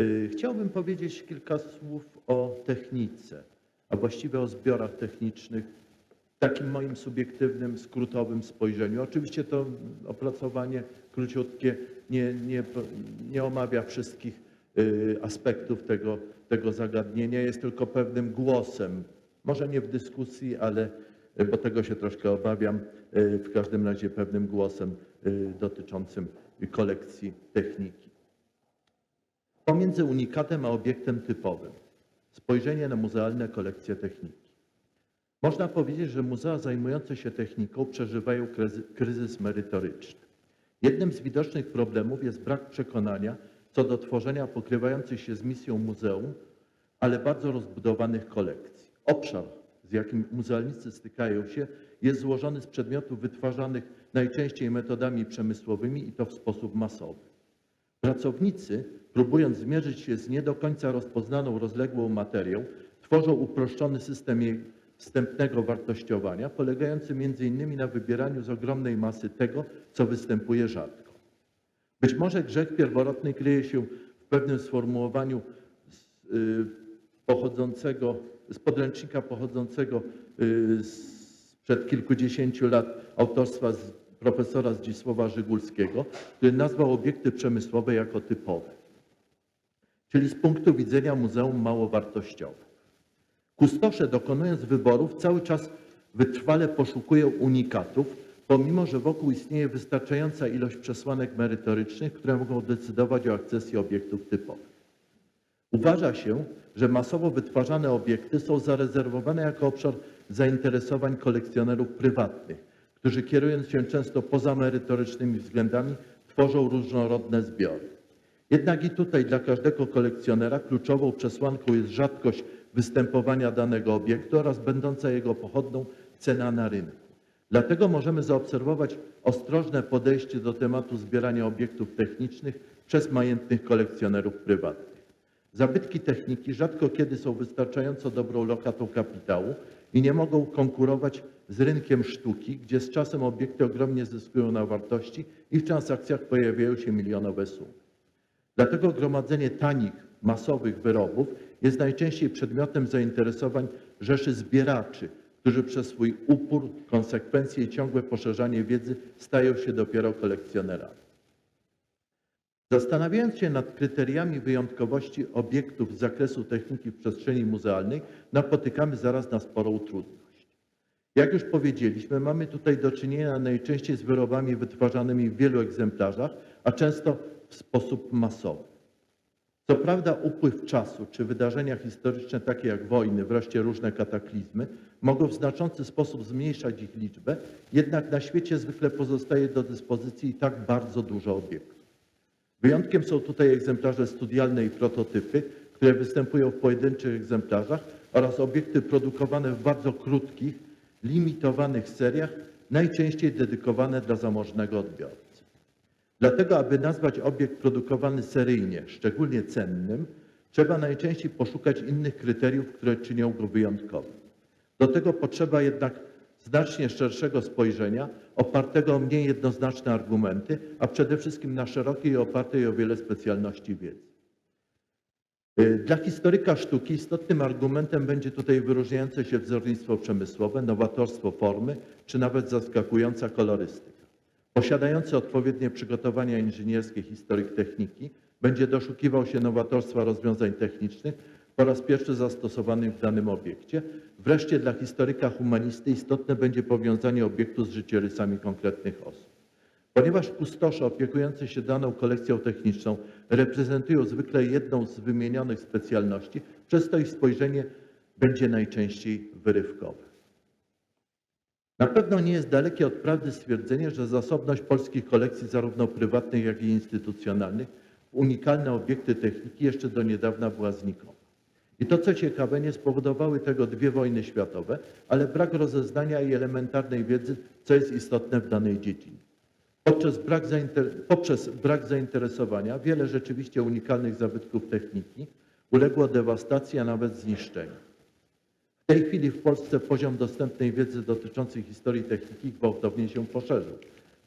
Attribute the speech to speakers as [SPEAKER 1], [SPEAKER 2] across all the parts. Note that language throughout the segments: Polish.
[SPEAKER 1] Y, Chciałbym powiedzieć kilka słów o technice, a właściwie o zbiorach technicznych w takim moim subiektywnym, skrótowym spojrzeniu. Oczywiście to opracowanie króciutkie nie, nie, nie omawia wszystkich y, aspektów tego, tego zagadnienia, jest tylko pewnym głosem, może nie w dyskusji, ale y, bo tego się troszkę obawiam, w każdym razie pewnym głosem dotyczącym kolekcji techniki. Pomiędzy unikatem a obiektem typowym. Spojrzenie na muzealne kolekcje techniki. Można powiedzieć, że muzea zajmujące się techniką przeżywają kryzy- kryzys merytoryczny. Jednym z widocznych problemów jest brak przekonania co do tworzenia pokrywających się z misją muzeum, ale bardzo rozbudowanych kolekcji. Obszar, z jakim muzealnicy stykają się, jest złożony z przedmiotów wytwarzanych najczęściej metodami przemysłowymi i to w sposób masowy. Pracownicy, próbując zmierzyć się z nie do końca rozpoznaną rozległą materią, tworzą uproszczony system jej wstępnego wartościowania, polegający m.in. na wybieraniu z ogromnej masy tego, co występuje rzadko. Być może grzech pierworodny kryje się w pewnym sformułowaniu z, y, pochodzącego, z podręcznika pochodzącego y, sprzed kilkudziesięciu lat autorstwa z profesora Zdzisława Żygulskiego, który nazwał obiekty przemysłowe jako typowe, czyli z punktu widzenia muzeum mało wartościowe. Kustosze dokonując wyborów cały czas wytrwale poszukują unikatów, pomimo że wokół istnieje wystarczająca ilość przesłanek merytorycznych, które mogą decydować o akcesji obiektów typowych. Uważa się, że masowo wytwarzane obiekty są zarezerwowane jako obszar zainteresowań kolekcjonerów prywatnych, którzy kierując się często poza merytorycznymi względami, tworzą różnorodne zbiory. Jednak i tutaj dla każdego kolekcjonera kluczową przesłanką jest rzadkość występowania danego obiektu oraz będąca jego pochodną cena na rynku. Dlatego możemy zaobserwować ostrożne podejście do tematu zbierania obiektów technicznych przez majętnych kolekcjonerów prywatnych. Zabytki techniki rzadko kiedy są wystarczająco dobrą lokatą kapitału i nie mogą konkurować z rynkiem sztuki, gdzie z czasem obiekty ogromnie zyskują na wartości i w transakcjach pojawiają się milionowe sumy. Dlatego gromadzenie tanich, masowych wyrobów jest najczęściej przedmiotem zainteresowań rzeszy zbieraczy, którzy przez swój upór, konsekwencje i ciągłe poszerzanie wiedzy stają się dopiero kolekcjonerami. Zastanawiając się nad kryteriami wyjątkowości obiektów z zakresu techniki w przestrzeni muzealnej, napotykamy zaraz na sporą trudność. Jak już powiedzieliśmy, mamy tutaj do czynienia najczęściej z wyrobami wytwarzanymi w wielu egzemplarzach, a często w sposób masowy. Co prawda upływ czasu czy wydarzenia historyczne takie jak wojny, wreszcie różne kataklizmy mogą w znaczący sposób zmniejszać ich liczbę, jednak na świecie zwykle pozostaje do dyspozycji i tak bardzo dużo obiektów. Wyjątkiem są tutaj egzemplarze studialne i prototypy, które występują w pojedynczych egzemplarzach oraz obiekty produkowane w bardzo krótkich, limitowanych seriach, najczęściej dedykowane dla zamożnego odbiorcy. Dlatego, aby nazwać obiekt produkowany seryjnie szczególnie cennym, trzeba najczęściej poszukać innych kryteriów, które czynią go wyjątkowym. Do tego potrzeba jednak znacznie szerszego spojrzenia, opartego o mniej jednoznaczne argumenty, a przede wszystkim na szerokiej i opartej o wiele specjalności wiedzy. Y, Dla historyka sztuki istotnym argumentem będzie tutaj wyróżniające się wzornictwo przemysłowe, nowatorstwo formy, czy nawet zaskakująca kolorystyka. Posiadający odpowiednie przygotowania inżynierskie historyk techniki będzie doszukiwał się nowatorstwa rozwiązań technicznych po raz pierwszy zastosowanych w danym obiekcie. Wreszcie dla historyka humanisty istotne będzie powiązanie obiektu z życiorysami konkretnych osób. Ponieważ kustosze opiekujący się daną kolekcją techniczną reprezentują zwykle jedną z wymienionych specjalności, przez to ich spojrzenie będzie najczęściej wyrywkowe. Na pewno nie jest dalekie od prawdy stwierdzenie, że zasobność polskich kolekcji, zarówno prywatnych, jak i instytucjonalnych, w unikalne obiekty techniki jeszcze do niedawna była znikoma. I to, co ciekawe, nie spowodowały tego dwie wojny światowe, ale brak rozeznania i elementarnej wiedzy, co jest istotne w danej dziedzinie. Poprzez brak, poprzez brak zainteresowania wiele rzeczywiście unikalnych zabytków techniki uległo dewastacji, a nawet zniszczeniu. W tej chwili w Polsce poziom dostępnej wiedzy dotyczącej historii techniki gwałtownie się poszerzył.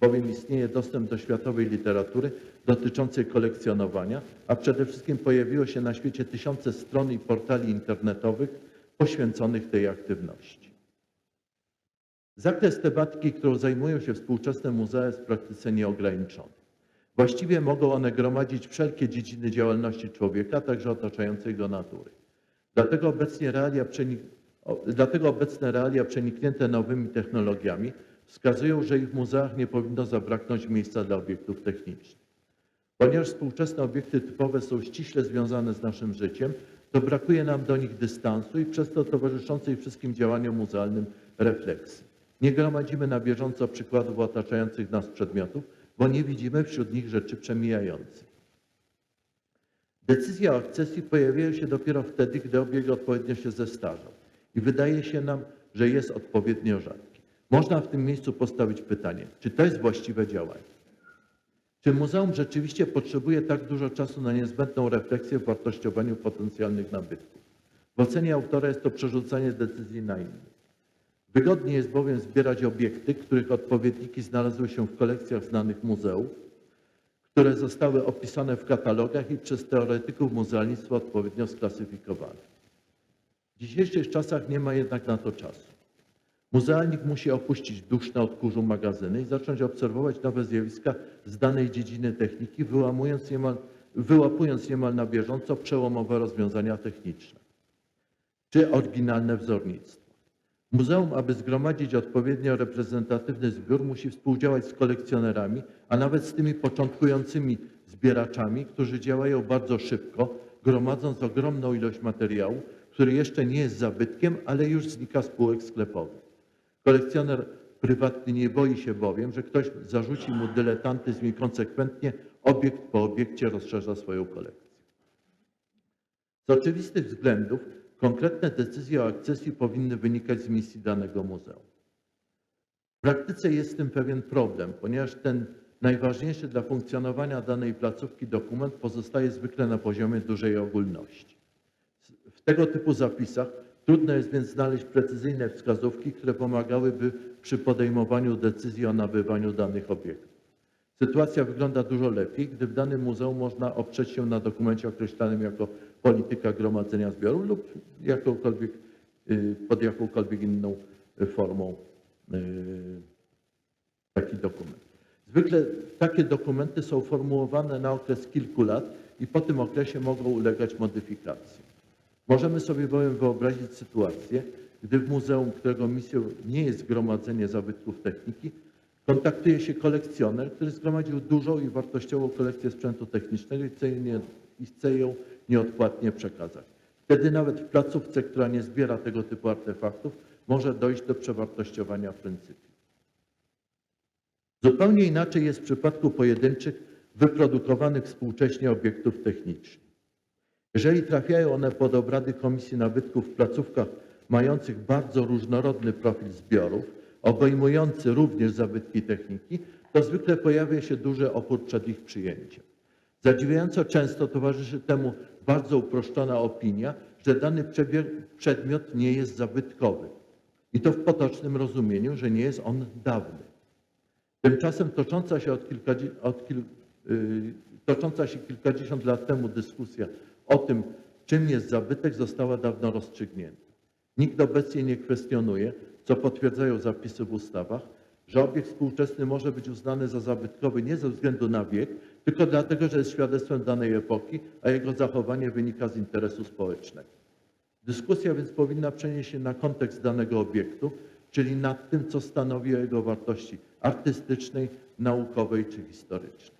[SPEAKER 1] Bowiem istnieje dostęp do światowej literatury dotyczącej kolekcjonowania, a przede wszystkim pojawiło się na świecie tysiące stron i portali internetowych poświęconych tej aktywności. Zakres tematyki, którą zajmują się współczesne muzea, jest w praktyce nieograniczony. Właściwie mogą one gromadzić wszelkie dziedziny działalności człowieka, także otaczającej go natury. Dlatego, obecnie realia dlatego obecne realia przeniknięte nowymi technologiami wskazują, że ich muzeach nie powinno zabraknąć miejsca dla obiektów technicznych. Ponieważ współczesne obiekty typowe są ściśle związane z naszym życiem, to brakuje nam do nich dystansu i przez to towarzyszącej wszystkim działaniom muzealnym refleksji. Nie gromadzimy na bieżąco przykładów otaczających nas przedmiotów, bo nie widzimy wśród nich rzeczy przemijających. Decyzje o akcesji pojawiają się dopiero wtedy, gdy obiekt odpowiednio się zestarzał i wydaje się nam, że jest odpowiednio rzadki. Można w tym miejscu postawić pytanie, czy to jest właściwe działanie? Czy muzeum rzeczywiście potrzebuje tak dużo czasu na niezbędną refleksję w wartościowaniu potencjalnych nabytków? W ocenie autora jest to przerzucanie decyzji na innych. Wygodnie jest bowiem zbierać obiekty, których odpowiedniki znalazły się w kolekcjach znanych muzeów, które zostały opisane w katalogach i przez teoretyków muzealnictwa odpowiednio sklasyfikowane. W dzisiejszych czasach nie ma jednak na to czasu. Muzealnik musi opuścić duszne od kurzu magazyny i zacząć obserwować nowe zjawiska z danej dziedziny techniki, wyłamując niemal, wyłapując niemal na bieżąco przełomowe rozwiązania techniczne czy oryginalne wzornictwo. Muzeum, aby zgromadzić odpowiednio reprezentatywny zbiór, musi współdziałać z kolekcjonerami, a nawet z tymi początkującymi zbieraczami, którzy działają bardzo szybko, gromadząc ogromną ilość materiału, który jeszcze nie jest zabytkiem, ale już znika z półek sklepowych. Kolekcjoner prywatny nie boi się bowiem, że ktoś zarzuci mu dyletantyzm i konsekwentnie obiekt po obiekcie rozszerza swoją kolekcję. Z oczywistych względów konkretne decyzje o akcesji powinny wynikać z misji danego muzeum. W praktyce jest z tym pewien problem, ponieważ ten najważniejszy dla funkcjonowania danej placówki dokument pozostaje zwykle na poziomie dużej ogólności. W tego typu zapisach trudno jest więc znaleźć precyzyjne wskazówki, które pomagałyby przy podejmowaniu decyzji o nabywaniu danych obiektów. Sytuacja wygląda dużo lepiej, gdy w danym muzeum można oprzeć się na dokumencie określanym jako polityka gromadzenia zbioru lub jakąkolwiek, y, pod jakąkolwiek inną formą y, taki dokument. Zwykle takie dokumenty są formułowane na okres kilku lat i po tym okresie mogą ulegać modyfikacji. Możemy sobie bowiem wyobrazić sytuację, gdy w muzeum, którego misją nie jest gromadzenie zabytków techniki, kontaktuje się kolekcjoner, który zgromadził dużą i wartościową kolekcję sprzętu technicznego i chce, nie, i chce ją nieodpłatnie przekazać. Wtedy nawet w placówce, która nie zbiera tego typu artefaktów, może dojść do przewartościowania pryncypium. Zupełnie inaczej jest w przypadku pojedynczych, wyprodukowanych współcześnie obiektów technicznych. Jeżeli trafiają one pod obrady Komisji Nabytków w placówkach mających bardzo różnorodny profil zbiorów, obejmujący również zabytki techniki, to zwykle pojawia się duży opór przed ich przyjęciem. Zadziwiająco często towarzyszy temu bardzo uproszczona opinia, że dany przedmiot nie jest zabytkowy. I to w potocznym rozumieniu, że nie jest on dawny. Tymczasem tocząca się, od kilkadzie- od kil, yy, tocząca się kilkadziesiąt lat temu dyskusja o tym, czym jest zabytek, została dawno rozstrzygnięta. Nikt obecnie nie kwestionuje, co potwierdzają zapisy w ustawach, że obiekt współczesny może być uznany za zabytkowy nie ze względu na wiek, tylko dlatego, że jest świadectwem danej epoki, a jego zachowanie wynika z interesu społecznego. Dyskusja więc powinna przenieść się na kontekst danego obiektu, czyli nad tym, co stanowi o jego wartości artystycznej, naukowej czy historycznej.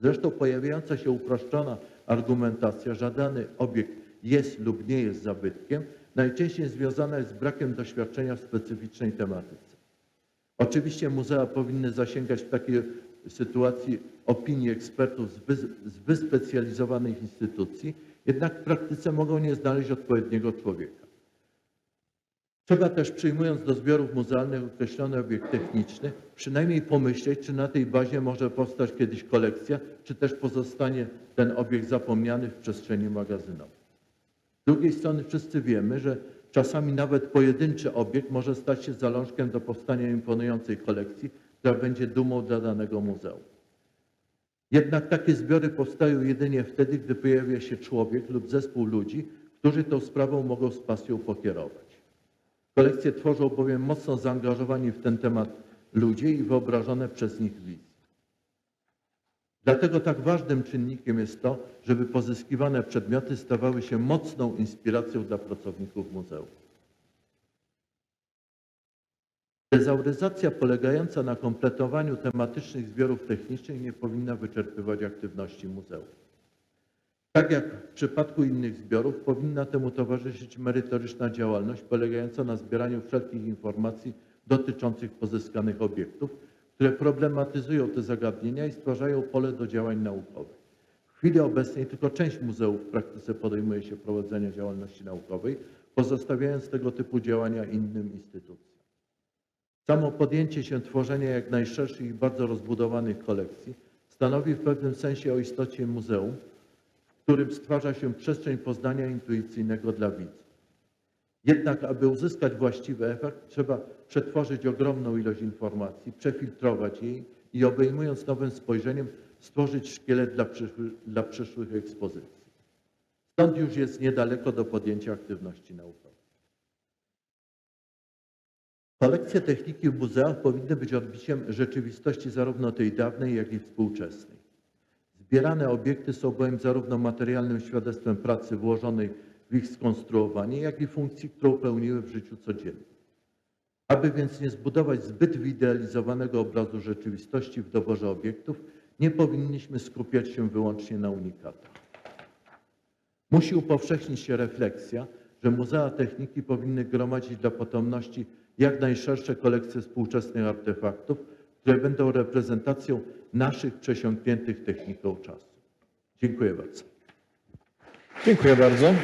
[SPEAKER 1] Zresztą pojawiająca się uproszczona argumentacja, że dany obiekt jest lub nie jest zabytkiem, najczęściej związana jest z brakiem doświadczenia w specyficznej tematyce. Oczywiście muzea powinny zasięgać w takiej sytuacji opinii ekspertów z, wy, z wyspecjalizowanych instytucji, jednak w praktyce mogą nie znaleźć odpowiedniego człowieka. Trzeba też przyjmując do zbiorów muzealnych określony obiekt techniczny, przynajmniej pomyśleć, czy na tej bazie może powstać kiedyś kolekcja, czy też pozostanie ten obiekt zapomniany w przestrzeni magazynowej. Z drugiej strony wszyscy wiemy, że czasami nawet pojedynczy obiekt może stać się zalążkiem do powstania imponującej kolekcji, która będzie dumą dla danego muzeum. Jednak takie zbiory powstają jedynie wtedy, gdy pojawia się człowiek lub zespół ludzi, którzy tą sprawą mogą z pasją pokierować. Kolekcje tworzą bowiem mocno zaangażowani w ten temat ludzie i wyobrażone przez nich wizje. Dlatego tak ważnym czynnikiem jest to, żeby pozyskiwane przedmioty stawały się mocną inspiracją dla pracowników muzeum. Tezauryzacja polegająca na kompletowaniu tematycznych zbiorów technicznych nie powinna wyczerpywać aktywności muzeum. Tak jak w przypadku innych zbiorów, powinna temu towarzyszyć merytoryczna działalność polegająca na zbieraniu wszelkich informacji dotyczących pozyskanych obiektów, które problematyzują te zagadnienia i stwarzają pole do działań naukowych. W chwili obecnej tylko część muzeów w praktyce podejmuje się prowadzenia działalności naukowej, pozostawiając tego typu działania innym instytucjom. Samo podjęcie się tworzenia jak najszerszych i bardzo rozbudowanych kolekcji stanowi w pewnym sensie o istocie muzeum, którym stwarza się przestrzeń poznania intuicyjnego dla widzów. Jednak, aby uzyskać właściwy efekt, trzeba przetworzyć ogromną ilość informacji, przefiltrować jej i obejmując nowym spojrzeniem, stworzyć szkielet dla, przyszły, dla przyszłych ekspozycji. Stąd już jest niedaleko do podjęcia aktywności naukowej. Kolekcje techniki w muzeach powinny być odbiciem rzeczywistości zarówno tej dawnej, jak i współczesnej. Zbierane obiekty są bowiem zarówno materialnym świadectwem pracy włożonej w ich skonstruowanie, jak i funkcji, którą pełniły w życiu codziennym. Aby więc nie zbudować zbyt wyidealizowanego obrazu rzeczywistości w doborze obiektów, nie powinniśmy skupiać się wyłącznie na unikatach. Musi upowszechnić się refleksja, że muzea techniki powinny gromadzić dla potomności jak najszersze kolekcje współczesnych artefaktów, które będą reprezentacją naszych przesiąkniętych techniką czasu. Dziękuję bardzo.
[SPEAKER 2] Dziękuję bardzo.